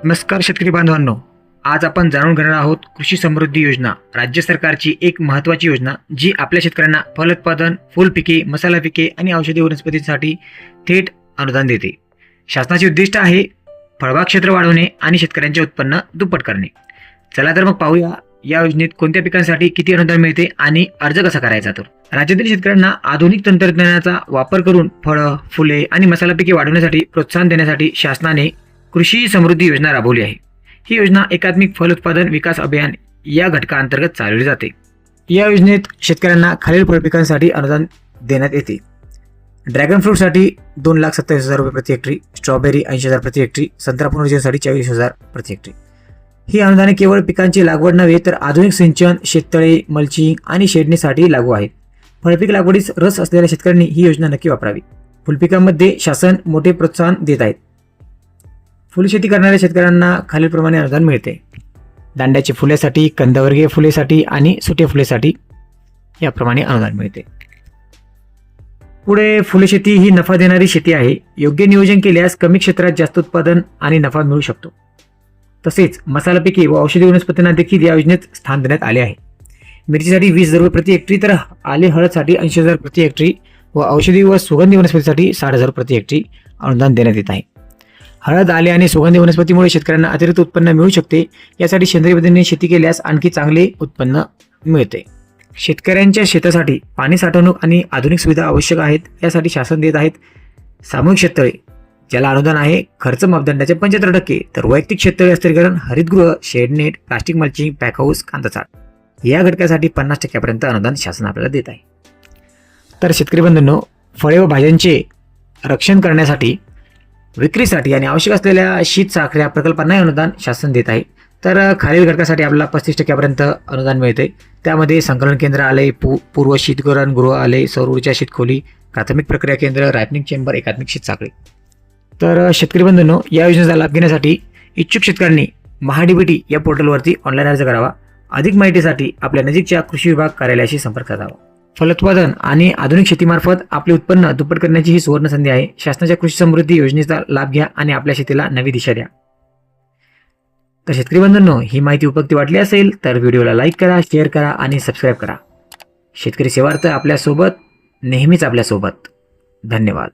नमस्कार शेतकरी बांधवांनो. आज आपण जाणून घेणार आहोत कृषी समृद्धी योजना. राज्य सरकारची एक महत्त्वाची योजना जी आपल्या शेतकऱ्यांना फलोत्पादन फुलपिके मसाला पिके आणि औषधी वनस्पतींसाठी थेट अनुदान देते. शासनाचे उद्दिष्ट आहे फळबाग क्षेत्र वाढवणे आणि शेतकऱ्यांचे उत्पन्न दुप्पट करणे. चला तर मग पाहूया या योजनेत कोणत्या पिकांसाठी किती अनुदान मिळते आणि अर्ज कसा करायचा तर. राज्यातील शेतकऱ्यांना आधुनिक तंत्रज्ञानाचा वापर करून फळं फुले आणि मसाला पिके वाढवण्यासाठी प्रोत्साहन देण्यासाठी शासनाने कृषी समृद्धी योजना राबवली आहे. ही योजना एकात्मिक फलोत्पादन विकास अभियान या घटकाअंतर्गत चालवली जाते. या योजनेत शेतकऱ्यांना खालील फळपिकांसाठी अनुदान देण्यात येते. ड्रॅगन फ्रूटसाठी दोन लाख सत्तावीस हजार रुपये प्रति हेक्टरी स्ट्रॉबेरी ऐंशी हजार प्रति हेक्टरी संत्रा पुनर्जीवनसाठी चाळीस हजार प्रति हेक्टरी. ही अनुदाने केवळ पिकांची लागवड नव्हे तर आधुनिक सिंचन शेततळे मल्चिंग आणि शेडणीसाठी लागू आहेत. फळपीक लागवडीस रस असलेल्या शेतकऱ्यांनी ही योजना नक्की वापरावी. फुलपिकांमध्ये शासन मोठे प्रोत्साहन देत आहेत फुलशेती करणाऱ्या शेतकऱ्यांना खालीलप्रमाणे अनुदान मिळते. दांड्याची फुलेसाठी कंदवर्गीय फुलेसाठी आणि सुटे फुलेसाठी याप्रमाणे अनुदान मिळते. पुढे फुलशेती ही नफा देणारी शेती आहे. योग्य नियोजन केल्यास कमी क्षेत्रात जास्त उत्पादन आणि नफा मिळू शकतो. तसेच मसाला पिके व औषधी वनस्पतींना देखील या योजनेत स्थान देण्यात आले आहे. मिरचीसाठी वीस हजार रुपये प्रति हेक्टरी तर आले हळदसाठी ऐंशी हजार प्रति हेक्टरी व औषधी व सुगंधी वनस्पतीसाठी साठ हजार प्रति हेक्टरी अनुदान देण्यात येत आहे. हळद आले आणि सुगंधी वनस्पतीमुळे शेतकऱ्यांना अतिरिक्त उत्पन्न मिळू शकते. यासाठी सेंद्रिय पद्धतीने शेती केल्यास आणखी चांगले उत्पन्न मिळते. शेतकऱ्यांच्या शेतासाठी पाणी साठवणूक आणि आधुनिक सुविधा आवश्यक आहेत. यासाठी शासन देत आहेत सामूहिक शेततळे ज्याला अनुदान आहे खर्च मापदंडाचे पंच्याहत्तर टक्के तर वैयक्तिक शेततळे अस्थिरीकरण हरितगृह shade net plastic mulching pack house कांदासाट या घटकासाठी पन्नास टक्क्यापर्यंत अनुदान शासन आपल्याला देत आहे. तर शेतकरी बंधूंनो फळे व भाज्यांचे रक्षण करण्यासाठी विक्रीसाठी आणि आवश्यक असलेल्या शीत साखऱ्या प्रकल्पांनाही अनुदान शासन देत आहे. तर खालील घटकासाठी आपल्याला पस्तीस टक्क्यापर्यंत अनुदान मिळते. त्यामध्ये संकलन केंद्र आले पू पूर्व शीतकरण गृह आले सौर ऊर्जा शीतखोली प्राथमिक प्रक्रिया केंद्र रायपनिंग चेंबर एकात्मिक शीत साखळी. तर शेतकरी बंधूंनो या योजनेचा लाभ घेण्यासाठी इच्छुक शेतकऱ्यांनी महाडीबीटी या पोर्टलवरती ऑनलाईन अर्ज करावा. अधिक माहितीसाठी आपल्या नजीकच्या कृषी विभाग कार्यालयाशी संपर्क साधावा. फलोत्पादन आणि आधुनिक शेतीमार्फत आपले उत्पन्न दुप्पट करण्याची ही सुवर्ण संधी आहे. शासनाच्या कृषी समृद्धी योजनेचा लाभ घ्या आणि आपल्या शेतीला नवी दिशा द्या. तर शेतकरी बंधूंनो ही माहिती उपयुक्त वाटली असेल तर व्हिडिओला लाईक करा शेअर करा आणि सबस्क्राईब करा. शेतकरी सेवार्थ आपल्यासोबत नेहमीच आपल्यासोबत. धन्यवाद.